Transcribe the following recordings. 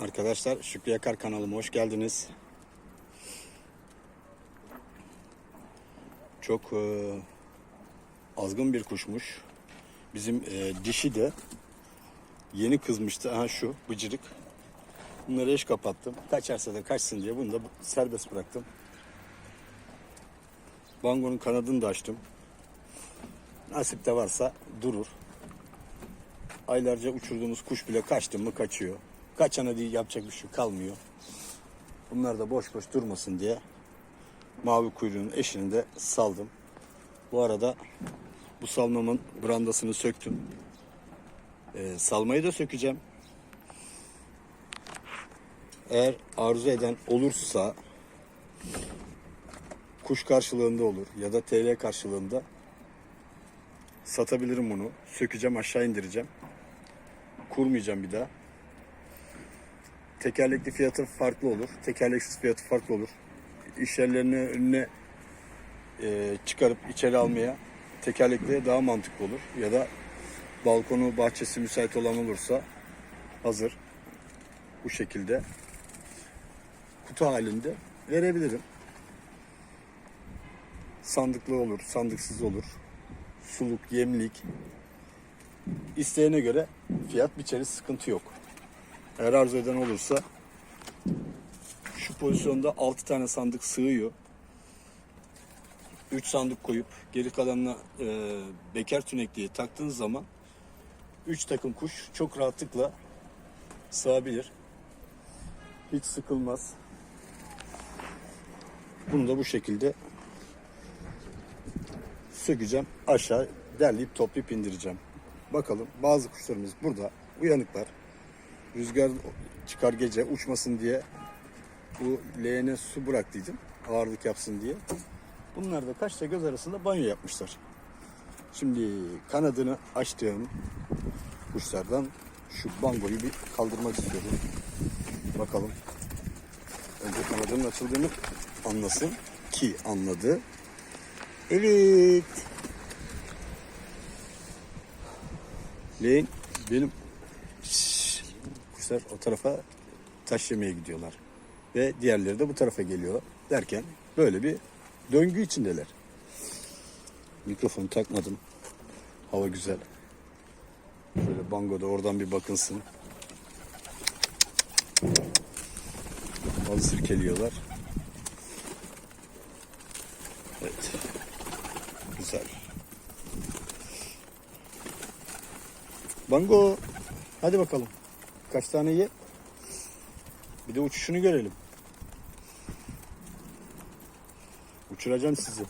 Arkadaşlar Şükrü Yakar kanalıma hoş geldiniz. Çok e, azgın bir kuşmuş. Bizim e, dişi de yeni kızmıştı. Aha şu bıcırık. Bunları eş kapattım. Kaçarsa da kaçsın diye bunu da serbest bıraktım. Bangonun kanadını da açtım. Nasip de varsa durur. Aylarca uçurduğumuz kuş bile kaçtı mı kaçıyor. Kaçana değil yapacak bir şey kalmıyor. Bunlar da boş boş durmasın diye mavi kuyruğun eşini de saldım. Bu arada bu salmamın brandasını söktüm. Ee, salmayı da sökeceğim. Eğer arzu eden olursa kuş karşılığında olur ya da TL karşılığında satabilirim bunu. Sökeceğim aşağı indireceğim. Kurmayacağım bir daha. Tekerlekli fiyatı farklı olur. Tekerleksiz fiyatı farklı olur. İş yerlerine önüne e, çıkarıp içeri almaya tekerlekli daha mantıklı olur. Ya da balkonu, bahçesi müsait olan olursa hazır bu şekilde kutu halinde verebilirim. Sandıklı olur, sandıksız olur. Suluk, yemlik. İsteğine göre fiyat biçeriz, sıkıntı yok. Eğer arzu eden olursa şu pozisyonda 6 tane sandık sığıyor. 3 sandık koyup geri kalanına e, bekar tünekliği taktığınız zaman 3 takım kuş çok rahatlıkla sığabilir. Hiç sıkılmaz. Bunu da bu şekilde sökeceğim. Aşağı derleyip toplayıp indireceğim. Bakalım bazı kuşlarımız burada uyanıklar. Rüzgar çıkar gece uçmasın diye bu leğene su bıraktıydım. Ağırlık yapsın diye. Bunlar da kaçta göz arasında banyo yapmışlar. Şimdi kanadını açtığım kuşlardan şu bangoyu bir kaldırmak istiyorum. Bakalım. Önce kanadının açıldığını anlasın ki anladı. Evet. Leğen benim. Kuşlar o tarafa taş yemeye gidiyorlar. Ve diğerleri de bu tarafa geliyor derken böyle bir döngü içindeler. Mikrofonu takmadım. Hava güzel. Şöyle bangoda oradan bir bakınsın. Halı sirkeliyorlar. Evet. Güzel. Bango. Hadi bakalım. Kaç tane ye? Bir de uçuşunu görelim. Uçuracağım sizi.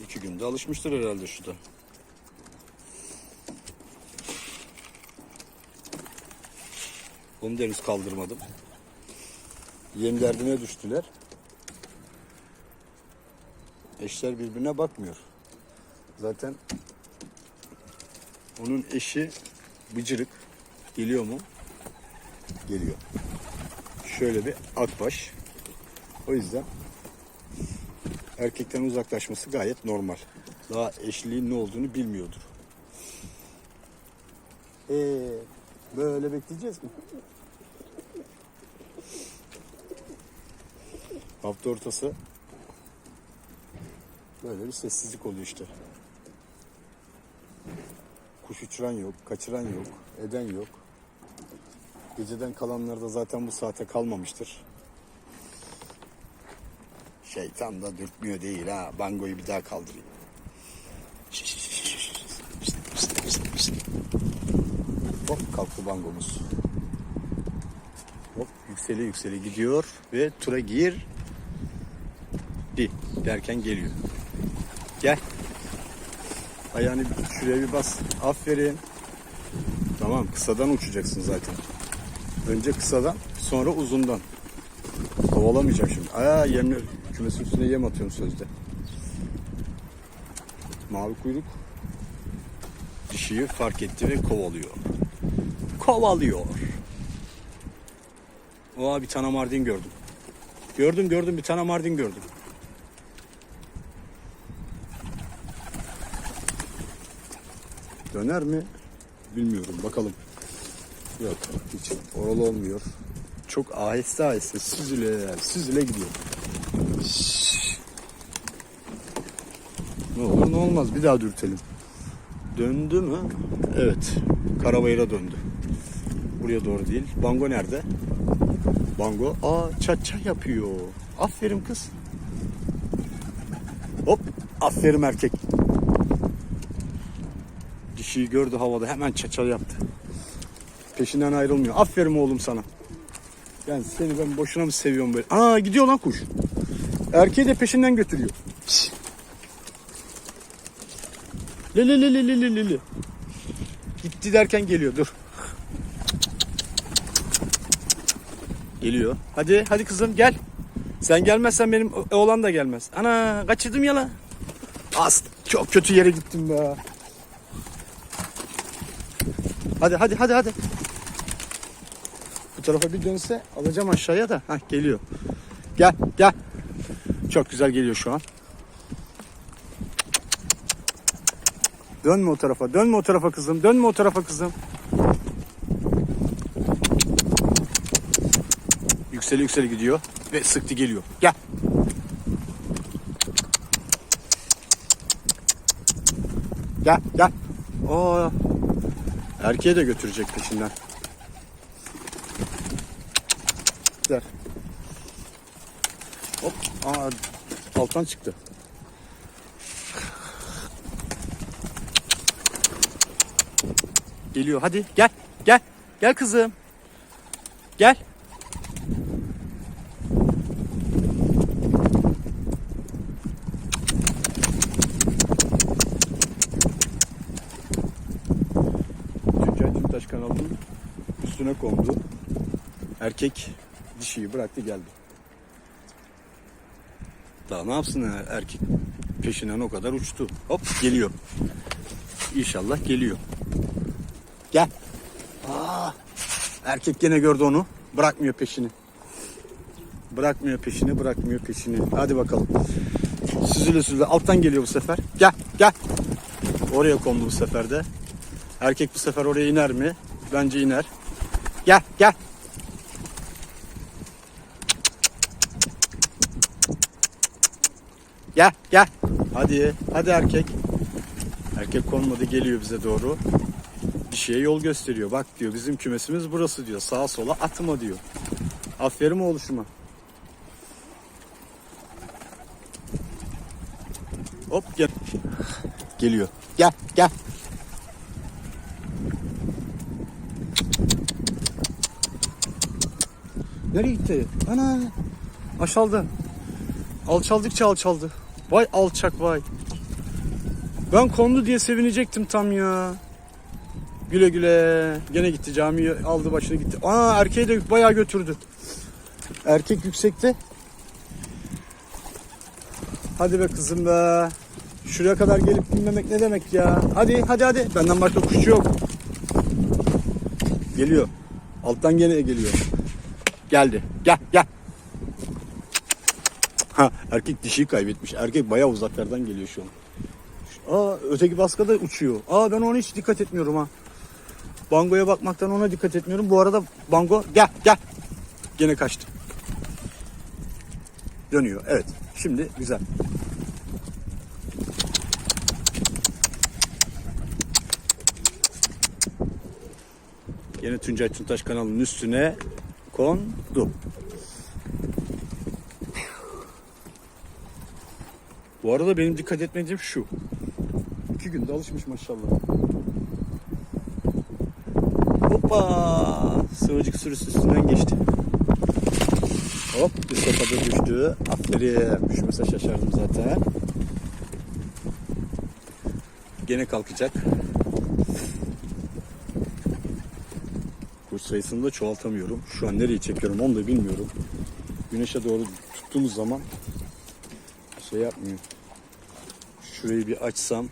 İki günde alışmıştır herhalde şu da. Onu da kaldırmadım. Yem derdine düştüler. Eşler birbirine bakmıyor. Zaten onun eşi bıcırık. Geliyor mu? Geliyor. Şöyle bir akbaş. O yüzden erkekten uzaklaşması gayet normal. Daha eşliğin ne olduğunu bilmiyordur. Ee, böyle bekleyeceğiz mi? Hafta ortası böyle bir sessizlik oluyor işte. Kuş uçuran yok, kaçıran yok, eden yok. Geceden kalanlar da zaten bu saate kalmamıştır. Şeytan da dürtmüyor değil ha. Bangoyu bir daha kaldırayım. Hop kalktı bangomuz. Hop yükseli yükseli gidiyor ve tura gir di derken geliyor. Gel. Ayağını şuraya bir bas. Aferin. Tamam kısadan uçacaksın zaten. Önce kısadan sonra uzundan. Kovalamayacağım şimdi. Aa yerine kümesin üstüne yem atıyorum sözde. Mavi kuyruk dişiyi fark etti ve kovalıyor. Kovalıyor. Oha bir tane mardin gördüm. Gördüm gördüm bir tane mardin gördüm. Döner mi? Bilmiyorum. Bakalım. Yok. Hiç oralı olmuyor. Çok aheste aheste süzüle süzüle gidiyor. Ne olur ne olmaz. Bir daha dürtelim. Döndü mü? Evet. Karabayır'a döndü. Buraya doğru değil. Bango nerede? Bango. Aa çat çat yapıyor. Aferin kız. Hop. Aferin erkek. Dişiyi gördü havada hemen çaçal yaptı. Peşinden ayrılmıyor. Aferin oğlum sana. Ben seni ben boşuna mı seviyorum böyle? Aa gidiyor lan kuş. Erkeği de peşinden götürüyor. Li li li li li li li. Gitti derken geliyor dur. Geliyor. Hadi hadi kızım gel. Sen gelmezsen benim oğlan da gelmez. Ana kaçırdım ya lan. As çok kötü yere gittim be. Hadi hadi hadi hadi. Bu tarafa bir dönse alacağım aşağıya da. Hah geliyor. Gel gel. Çok güzel geliyor şu an. Dönme o tarafa. Dönme o tarafa kızım. Dönme o tarafa kızım. Yükseli yükseli gidiyor ve sıktı geliyor. Gel. Gel gel. Oo. Erkeğe de götürecek peşinden. Der. Hop. Aa, alttan çıktı. Geliyor. Hadi gel. Gel. Gel kızım. Gel. Tüccar Tüntaş kanalının üstüne kondu. Erkek dişiyi bıraktı geldi. Daha ne yapsın ya erkek peşinden o kadar uçtu. Hop geliyor. İnşallah geliyor. Gel. Aa, erkek gene gördü onu. Bırakmıyor peşini. Bırakmıyor peşini, bırakmıyor peşini. Hadi bakalım. Süzüle süzüle. Alttan geliyor bu sefer. Gel, gel. Oraya kondu bu sefer de. Erkek bu sefer oraya iner mi? Bence iner. Gel, gel. Gel, gel. Hadi, hadi erkek. Erkek konmadı geliyor bize doğru. Bir şeye yol gösteriyor. Bak diyor bizim kümesimiz burası diyor. Sağa sola atma diyor. Aferin oğluşuma. Hop gel. Geliyor. Gel gel. Nereye gitti? Ana. Aşaldı. Alçaldıkça alçaldı. Vay alçak vay. Ben kondu diye sevinecektim tam ya. Güle güle. Gene gitti camiye aldı başını gitti. Aa erkeği de bayağı götürdü. Erkek yüksekte. Hadi be kızım be. Şuraya kadar gelip binmemek ne demek ya? Hadi hadi hadi. Benden başka kuşçu yok. Geliyor. Alttan gene geliyor. Geldi. Gel gel. Erkek dişiyi kaybetmiş. Erkek bayağı uzaklardan geliyor şu an. Aa öteki baska da uçuyor. Aa ben ona hiç dikkat etmiyorum ha. Bango'ya bakmaktan ona dikkat etmiyorum. Bu arada Bango gel gel. Gene kaçtı. Dönüyor. Evet. Şimdi güzel. Yine Tuncay Tuntaş kanalının üstüne kondu. Arada benim dikkat etmediğim şu. İki günde alışmış maşallah. Hoppa! Sığırcık sürüsü üstünden geçti. Hop bir sopada düştü. Aferin. Düşmese şaşardım zaten. Gene kalkacak. Kuş sayısını da çoğaltamıyorum. Şu an nereyi çekiyorum onu da bilmiyorum. Güneşe doğru tuttuğumuz zaman şey yapmıyor. Şurayı bir açsam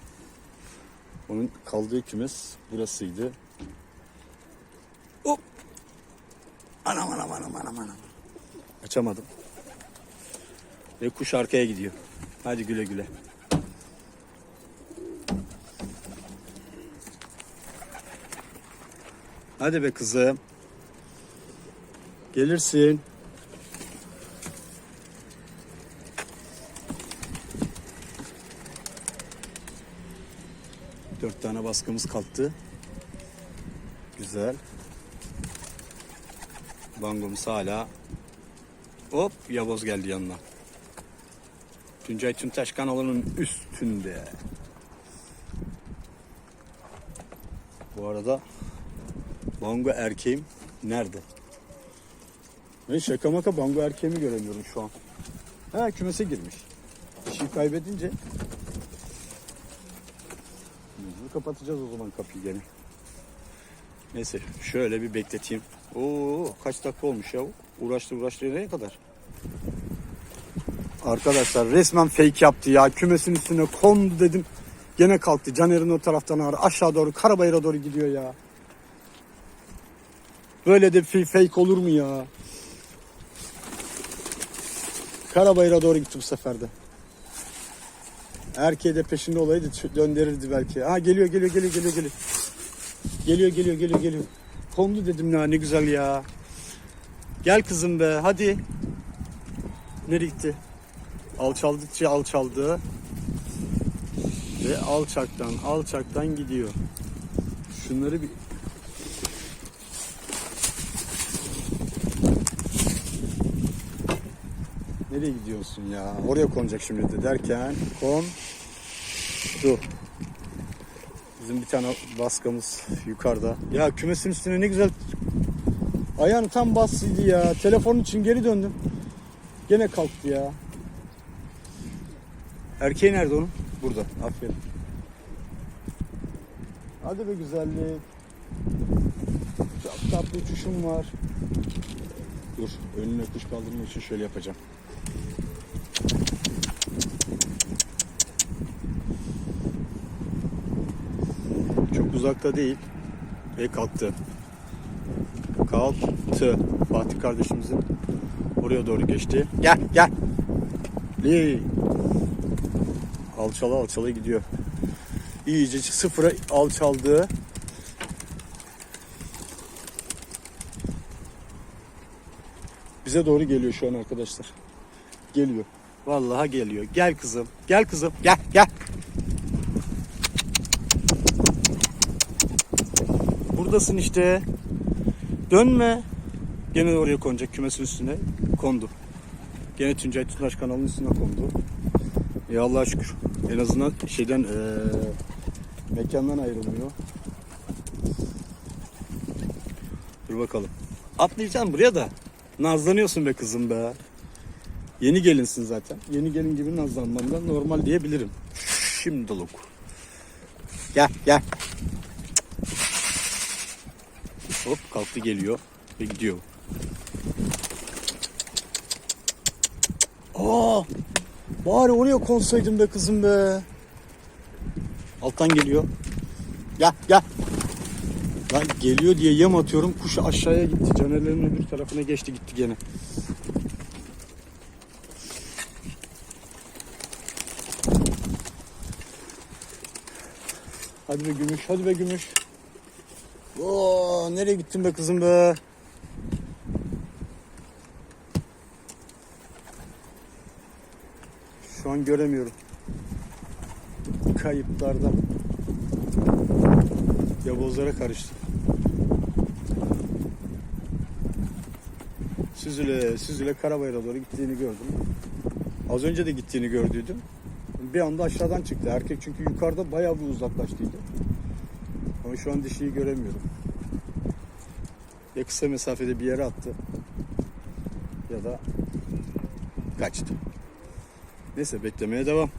onun kaldığı kümes burasıydı. Hop. Anam anam anam anam anam. Açamadım. Ve kuş arkaya gidiyor. Hadi güle güle. Hadi be kızım. Gelirsin. Dört tane baskımız kalktı. Güzel. Bangomuz hala. Hop Yavoz geldi yanına. Tuncay Tüntaş kanalının üstünde. Bu arada Bango erkeğim nerede? Ve şaka maka Bango erkeğimi göremiyorum şu an. Ha kümese girmiş. Dişiyi kaybedince kapatacağız o zaman kapıyı gene. Neyse şöyle bir bekleteyim. Oo kaç dakika olmuş ya? Uğraştı uğraştı nereye kadar? Arkadaşlar resmen fake yaptı ya. Kümesin üstüne kondu dedim. Gene kalktı. Caner'in o taraftan ağrı. Aşağı doğru Karabayır'a doğru gidiyor ya. Böyle de fi- fake olur mu ya? Karabayır'a doğru gitti bu sefer de. Erkeği de peşinde olaydı döndürürdü belki. Ha geliyor geliyor geliyor geliyor geliyor. Geliyor geliyor geliyor geliyor. Kondu dedim ya ne güzel ya. Gel kızım be hadi. Nereye gitti? Alçaldıkça alçaldı. Ve alçaktan alçaktan gidiyor. Şunları bir Nereye gidiyorsun ya? Oraya konacak şimdi de derken kon Dur. Bizim bir tane baskamız yukarıda. Ya kümesin üstüne ne güzel ayağını tam bassıydı ya. Telefonun için geri döndüm. Gene kalktı ya. Erkeği nerede onun? Burada. Aferin. Hadi be güzellik. Çok tatlı uçuşum var. Dur. Önüne kuş kaldırmak için şöyle yapacağım. Uzakta değil. Ve kalktı. Kalktı. Fatih kardeşimizin oraya doğru geçti. Gel gel. Lee. Alçala alçala gidiyor. İyice sıfıra alçaldı. Bize doğru geliyor şu an arkadaşlar. Geliyor. Vallahi geliyor. Gel kızım. Gel kızım. Gel gel. Buradasın işte. Dönme. Gene oraya konacak kümesin üstüne. Kondu. Gene Tuncay Tünaş kanalının üstüne kondu. Ya Allah'a şükür. En azından şeyden eee, mekandan ayrılmıyor. Dur bakalım. Atlayacağım buraya da. Nazlanıyorsun be kızım be. Yeni gelinsin zaten. Yeni gelin gibi nazlanmandan normal diyebilirim. Şimdi doluk. Gel gel. Hop kalktı geliyor ve gidiyor. Aa! Bari oraya konsaydım be kızım be. Alttan geliyor. Gel gel. Lan geliyor diye yem atıyorum. Kuş aşağıya gitti. Canerlerin öbür tarafına geçti gitti gene. Hadi be gümüş, hadi be gümüş. Oo, nereye gittin be kızım be? Şu an göremiyorum. Kayıplardan. Yabozlara karıştı. Süzüle, süzüle Karabayır'a doğru gittiğini gördüm. Az önce de gittiğini gördüydüm. Bir anda aşağıdan çıktı. Erkek çünkü yukarıda bayağı bir uzaklaştıydı. Ama şu an dişiyi göremiyorum. Ya kısa mesafede bir yere attı ya da kaçtı. Neyse beklemeye devam.